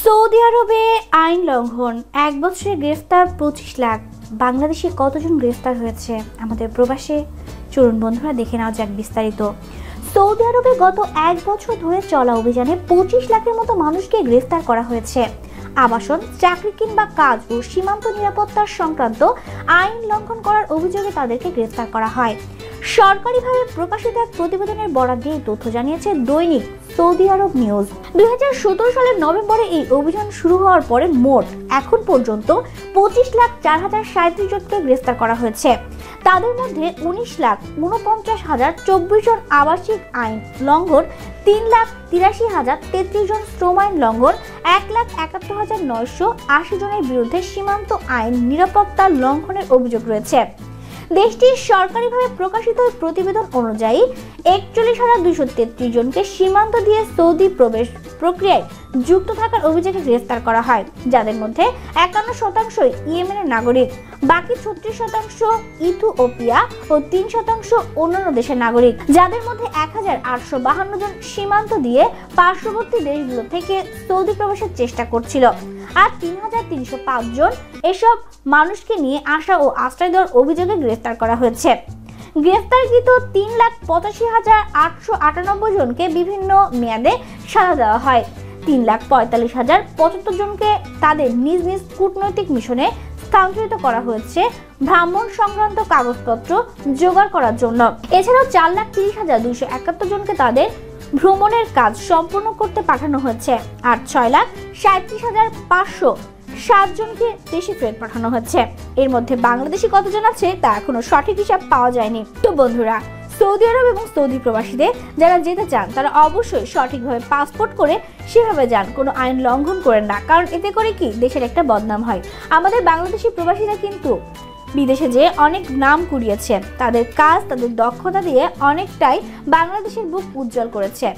Saudi আরবে আইন লঙ্ঘন। এক বছরে গ্রেফতার পঁচিশ লাখ। বাংলাদেশে কতজন গ্রেফতার হয়েছে? আমাদের প্রবাসে। চলুন বন্ধুরা, দেখে নেওয়া যাক বিস্তারিত। সৌদি আরবে গত এক বছর ধরে চলা অভিযানে পঁচিশ লাখের মতো মানুষকে গ্রেফতার করা হয়েছে। আবাসন, চাকরি কিংবা কাজ ও সীমান্ত নিরাপত্তার সংক্রান্ত আইন লঙ্ঘন করার অভিযোগে তাদেরকে গ্রেফতার করা হয়। সরকারিভাবে প্রকাশিত এক প্রতিবেদনের বরাদ দিয়ে তথ্য জানিয়েছে দৈনিক সৌদি আরব নিউজ। দু হাজার সতেরো সালের নভেম্বরে এই অভিযান শুরু হওয়ার পরে মোট এখন পর্যন্ত পঁচিশ লাখ চার হাজার সাঁত্রিশ জনকে গ্রেফতার করা হয়েছে। তাদের মধ্যে উনিশ লাখ উনপঞ্চাশ হাজার চব্বিশ জন আবাসিক আইন লঙ্ঘন, তিন লাখ তিরাশি হাজার তেত্রিশ জন শ্রম আইন লঙ্ঘন, এক লাখ একাত্তর হাজার নয়শো আশি জনের বিরুদ্ধে সীমান্ত আইন নিরাপত্তা লঙ্ঘনের অভিযোগ রয়েছে। দেশটির সরকারিভাবে প্রকাশিত প্রতিবেদন অনুযায়ী একচল্লিশ হাজার দুইশো তেত্রিশ জনকে সীমান্ত দিয়ে সৌদি প্রবেশ প্রক্রিয়ায় যুক্ত থাকার অভিযোগে গ্রেফতার করা হয়, যাদের মধ্যে একান্ন শতাংশই ইয়েমেনের নাগরিক। বাকি ছত্রিশ শতাংশ ইথিওপিয়া ও তিন শতাংশ অন্যান্য দেশের নাগরিক। যাদের মধ্যে এক হাজার আটশো বাহান্ন জন সীমান্ত দিয়ে পার্শ্ববর্তী দেশগুলো থেকে সৌদি প্রবেশের চেষ্টা করছিল। আর তিন হাজার তিনশো পাঁচ জন এসব মানুষকে নিয়ে আসা ও আশ্রয় দেওয়ার অভিযোগে গ্রেফতার করা হয়েছে। গ্রেফতারকৃত তিন লাখ পঁচাশি হাজার আটশো আটানব্বই জনকে বিভিন্ন মেয়াদে সাজা দেওয়া হয়। তিন লাখ পঁয়তাল্লিশ হাজার পঁচাত্তর জনকে তাদের নিজ নিজ কূটনৈতিক মিশনে স্থানান্তরিত করা হয়েছে ভ্রামণ সংক্রান্ত কাগজপত্র জোগাড় করার জন্য। এছাড়াও চার লাখ তিরিশ হাজার দুইশো একাত্তর জনকে তাদের ভ্রমণের কাজ সম্পূর্ণ করতে পাঠানো হয়েছে আর ছয় লাখ সাঁত্রিশ হাজার পাঁচশো সাতজনকে দেশে ফেরত পাঠানো হচ্ছে এর মধ্যে বাংলাদেশি কতজন আছে তা এখনও সঠিক হিসাব পাওয়া যায়নি। তো বন্ধুরা সৌদি আরব এবং সৌদি প্রবাসীদের যারা যেতে চান, তারা অবশ্যই সঠিকভাবে পাসপোর্ট করে সেভাবে যান। কোনো আইন লঙ্ঘন করেন না, কারণ এতে করে কি? দেশের একটা বদনাম হয়। আমাদের বাংলাদেশি প্রবাসীরা কিন্তু বিদেশে যেয়ে অনেক নাম কুড়িয়েছে তাদের কাজ, তাদের দক্ষতা দিয়ে অনেকটাই বাংলাদেশের বুক উজ্জ্বল করেছে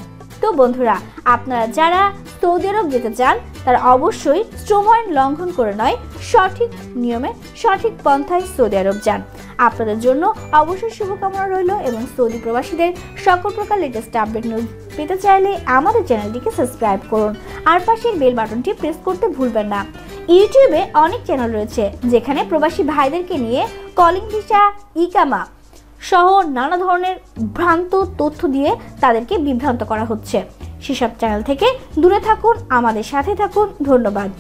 তো বন্ধুরা, আপনারা যারা সৌদি আরব যেতে চান, তারা অবশ্যই শ্রম আইন লঙ্ঘন করে নয়, সঠিক নিয়মে, সঠিক পন্থায় সৌদি আরব যান। আপনাদের জন্য অবশ্যই শুভকামনা রইল এবং সৌদি প্রবাসীদের সকল প্রকার লেটেস্ট আপডেট নিউজ পেতে চাইলে আমাদের চ্যানেলটিকে সাবস্ক্রাইব করুন। আর পাশের বেল বাটনটি প্রেস করতে ভুলবেন না। ইউটিউবে অনেক চ্যানেল রয়েছে, যেখানে প্রবাসী ভাইদেরকে নিয়ে কলিং ভিসা ইকামা সহ নানা ধরনের ভ্রান্ত তথ্য দিয়ে তাদেরকে বিভ্রান্ত করা হচ্ছে। সেসব চ্যানেল থেকে দূরে থাকুন আমাদের সাথে থাকুন। ধন্যবাদ।